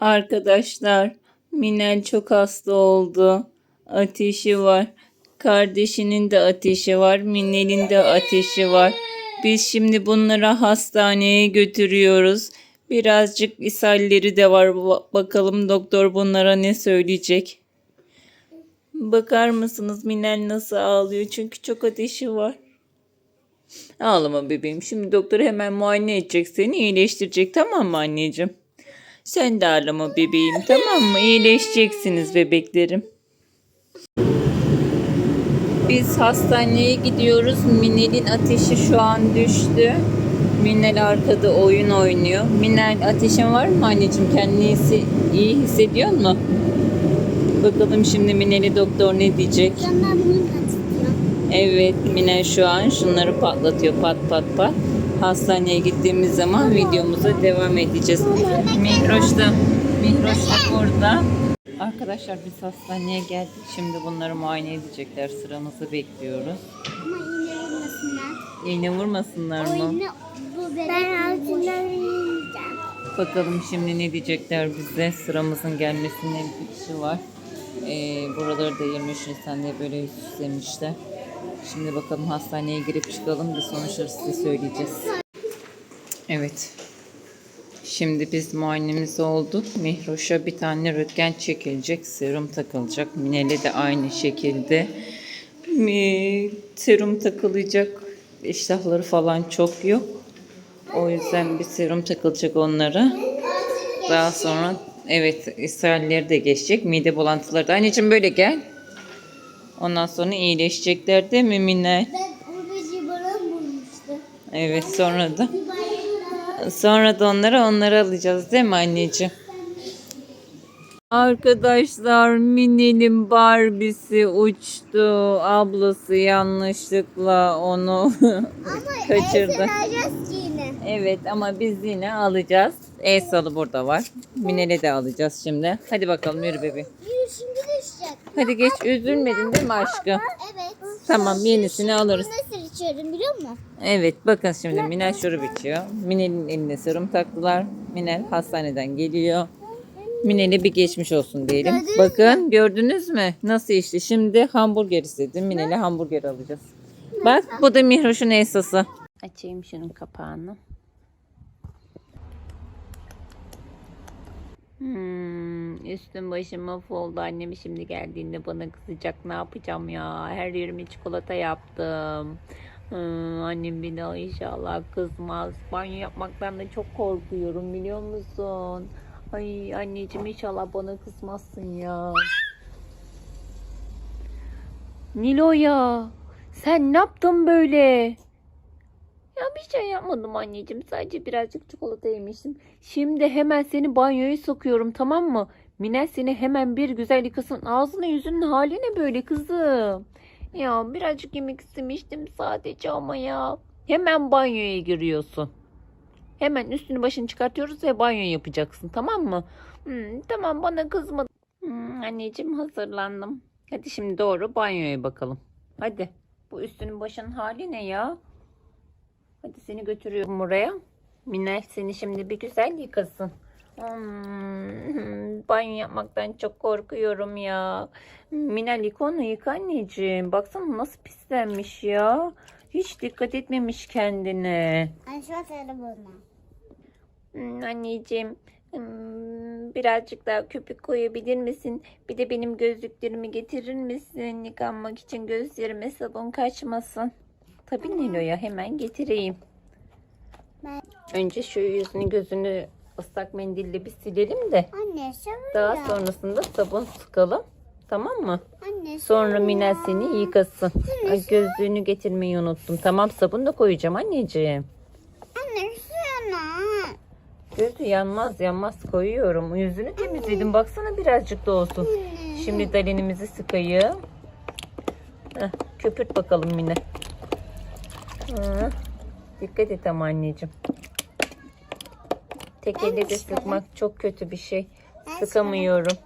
Arkadaşlar, Minel çok hasta oldu. Ateşi var. Kardeşinin de ateşi var. Minel'in de ateşi var. Biz şimdi bunları hastaneye götürüyoruz. Birazcık ishalleri de var. Ba- Bakalım doktor bunlara ne söyleyecek. Bakar mısınız Minel nasıl ağlıyor? Çünkü çok ateşi var. Ağlama bebeğim. Şimdi doktor hemen muayene edecek seni iyileştirecek tamam mı anneciğim? Sen de ağlama bebeğim tamam mı? İyileşeceksiniz bebeklerim. Biz hastaneye gidiyoruz. Minel'in ateşi şu an düştü. Minel arkada oyun oynuyor. Minel ateşin var mı anneciğim? Kendini iyi hissediyor mu? Bakalım şimdi Minel'i doktor ne diyecek? Bunu. Evet Minel şu an şunları patlatıyor pat pat pat. Hastaneye gittiğimiz zaman videomuza devam edeceğiz. Mihroş da, Mihroş da burada. Arkadaşlar biz hastaneye geldik. Şimdi bunları muayene edecekler. Sıramızı bekliyoruz. Ama iğne vurmasınlar. İğne vurmasınlar O mı? iğne bu bebek Ben altından yiyeceğim. Bakalım şimdi ne diyecekler bize. Sıramızın gelmesine bir kişi var. Ee, buraları da 23 Nisan'da böyle süslemişler. Şimdi bakalım hastaneye girip çıkalım. Bir sonuçları size söyleyeceğiz. Evet. Şimdi biz muayenemiz oldu. Mihroş'a bir tane röntgen çekilecek. Serum takılacak. Minel'e de aynı şekilde. Serum takılacak. İştahları falan çok yok. O yüzden bir serum takılacak onlara. Daha sonra evet ishalleri de geçecek. Mide bulantıları da. Anneciğim böyle gel. Ondan sonra iyileşecekler değil mi Minel? Ben o beci bana bulmuştu. Evet sonra da sonra da onlara onları alacağız değil mi anneciğim? Arkadaşlar Minel'in Barbie'si uçtu. Ablası yanlışlıkla onu kaçırdı. Evet ama biz yine alacağız. El salı burada var. Minel'e de alacağız şimdi. Hadi bakalım yürü bebeğim. Yürü şimdi düşecek. Hadi geç üzülmedin değil mi aşkım? Evet. Tamam yenisini alırız. Nasıl içiyorum biliyor musun? Evet bakın şimdi Minel şurup içiyor. Minel'in eline serum taktılar. Minel hastaneden geliyor. Minel'e bir geçmiş olsun diyelim. Gördünüz bakın gördünüz mü? Nasıl içti? Şimdi hamburger istedim. Minel'e hamburger alacağız. Bak bu da Mihroş'un esası. Açayım şunun kapağını. Hmm, üstüm başım mahvoldu. Annem şimdi geldiğinde bana kızacak. Ne yapacağım ya? Her yerime çikolata yaptım. Hmm, annem bir daha inşallah kızmaz. Banyo yapmaktan da çok korkuyorum biliyor musun? Ay anneciğim inşallah bana kızmazsın ya. Nilo'ya sen ne yaptın böyle? Ya bir şey yapmadım anneciğim. Sadece birazcık çikolata yemiştim. Şimdi hemen seni banyoya sokuyorum tamam mı? Minel seni hemen bir güzel yıkasın. Ağzını yüzünün hali ne böyle kızım? Ya birazcık yemek istemiştim sadece ama ya. Hemen banyoya giriyorsun. Hemen üstünü başını çıkartıyoruz ve banyo yapacaksın tamam mı? Hmm, tamam bana kızma. Hmm, anneciğim hazırlandım. Hadi şimdi doğru banyoya bakalım. Hadi. Bu üstünün başının hali ne ya? Hadi seni götürüyorum buraya. Minel seni şimdi bir güzel yıkasın. Hmm, banyo yapmaktan çok korkuyorum ya. Minel yıka onu yıka anneciğim. Baksana nasıl pislenmiş ya. Hiç dikkat etmemiş kendine. Bulma. Hmm, anneciğim hmm, birazcık daha köpük koyabilir misin? Bir de benim gözlüklerimi getirir misin? Yıkanmak için gözlerime sabun kaçmasın. Tabii Nilo'ya hemen getireyim. Ben... Önce şu yüzünü gözünü ıslak mendille bir silelim de Anne sen daha sonrasında sabun sıkalım. Tamam mı? Anne Sonra Minel seni yıkasın. Ay gözlüğünü getirmeyi unuttum. Tamam sabun da koyacağım anneciğim. Anne sana. Gözü yanmaz yanmaz koyuyorum. Yüzünü temizledim. Baksana birazcık da olsun. Şimdi dalenimizi sıkayım. Heh, köpürt bakalım Mine. Hı, Dikkat et ama anneciğim. Tek elle de sıkmak çok kötü bir şey. Sıkamıyorum.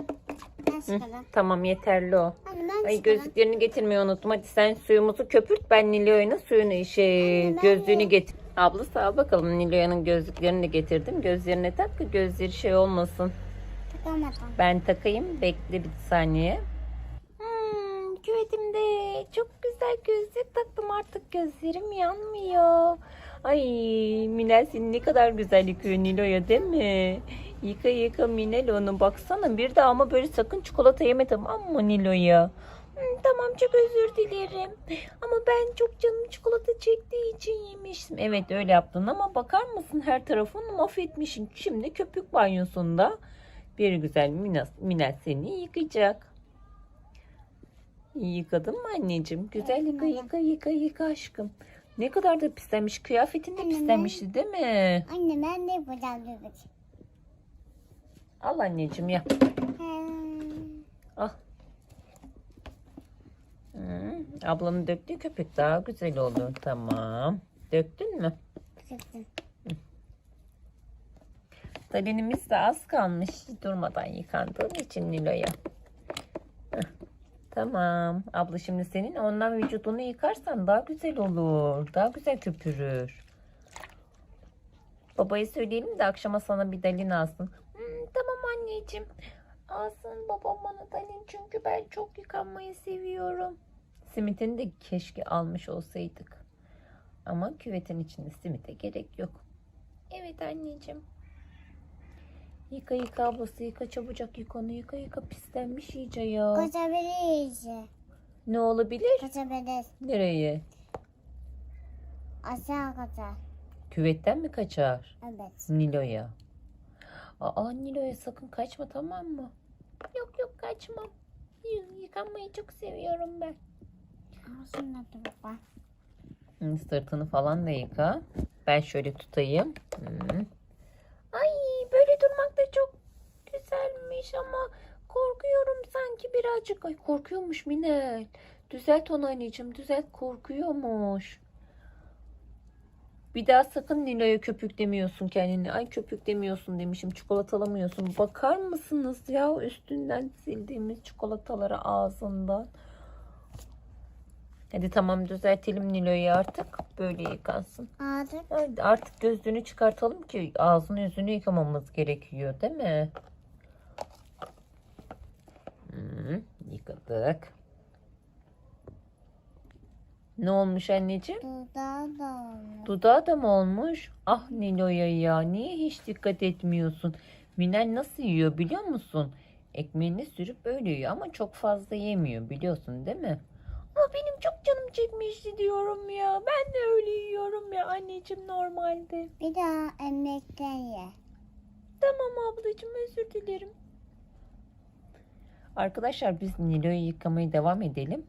Ben Hı, sıkalım. tamam yeterli o. Anne ben Ay sıkalım. gözlüklerini getirmeyi unuttum. Hadi sen suyumuzu köpürt. Ben Nilo'nun suyunu şey gözlüğünü getir. Abla sağ ol bakalım. Nilo'nun gözlüklerini de getirdim. Gözlerine tak da gözleri şey olmasın. Takamadım. Ben takayım. Bekle bir saniye. Küvetimde çok güzel gözlük taktım artık gözlerim yanmıyor. Ay Minel seni ne kadar güzel yıkıyor Nilo'ya değil mi? Yıka yıka Minel onu baksana bir de ama böyle sakın çikolata yeme tamam mı Nilo'ya? Tamam çok özür dilerim. Ama ben çok canım çikolata çektiği için yemiştim. Evet öyle yaptın ama bakar mısın her tarafını mahvetmişsin. Şimdi köpük banyosunda bir güzel Minel seni yıkayacak. Yıkadın mı anneciğim? Güzel yıka yıka yıka yıka aşkım. Ne kadar da pislenmiş. Kıyafetin de Anne, pislenmişti değil mi? Anne ben de yapacağım bebek. Al anneciğim ya. Hmm. Al. Hmm, ablanın döktüğü köpük daha güzel olur. Tamam. Döktün mü? Çıktı. Talinimiz de az kalmış. Durmadan yıkandığın için Nilo'ya. Tamam. Abla şimdi senin ondan vücudunu yıkarsan daha güzel olur. Daha güzel köpürür. Babaya söyleyelim de akşama sana bir dalin alsın. Hmm, tamam anneciğim. Alsın babam bana dalin çünkü ben çok yıkanmayı seviyorum. Simitini de keşke almış olsaydık. Ama küvetin içinde simite gerek yok. Evet anneciğim. Yıka yıka ablası yıka çabucak yıka onu yıka yıka pislenmiş iyice ya. Kaçabiliriz. Ne olabilir? Kaçabiliriz. Nereye? Aşağı kaçar. Küvetten mi kaçar? Evet. Nilo'ya. Aa Nilo'ya sakın kaçma tamam mı? Yok yok kaçmam. Yıkanmayı çok seviyorum ben. Ağzına dur bak. Hı, Sırtını falan da yıka. Ben şöyle tutayım. Hı. Ay böyle durmak da çok güzelmiş ama korkuyorum sanki birazcık. Ay korkuyormuş Minel. Düzelt onu anneciğim düzelt korkuyormuş. Bir daha sakın Nilo'ya köpük demiyorsun kendini. Ay köpük demiyorsun demişim. Çikolatalamıyorsun. Bakar mısınız ya üstünden sildiğimiz çikolataları ağzından. Hadi tamam düzeltelim Nilo'yu artık. Böyle yıkansın. Ağzı Hadi artık gözlüğünü çıkartalım ki ağzını yüzünü yıkamamız gerekiyor değil mi? Hmm, yıkadık. Ne olmuş anneciğim? dudağı da olmuş. Dudağı da mı olmuş? Ah Nilo'ya ya niye hiç dikkat etmiyorsun? Minel nasıl yiyor biliyor musun? Ekmeğini sürüp öyle yiyor ama çok fazla yemiyor biliyorsun değil mi? Ama benim çok canım çekmişti diyorum ya. Ben de öyle yiyorum ya anneciğim normalde. Bir daha emekten ye. Tamam ablacığım özür dilerim. Arkadaşlar biz Nilo'yu yıkamaya devam edelim.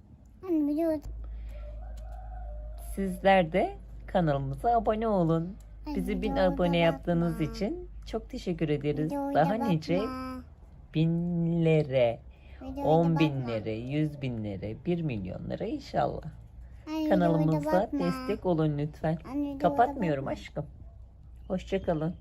Sizler de kanalımıza abone olun. Bizi bin abone yaptığınız için çok teşekkür ederiz. Daha nice binlere, on binlere, yüz binlere, bir milyonlara inşallah. Kanalımıza destek olun lütfen. Kapatmıyorum aşkım. Hoşçakalın.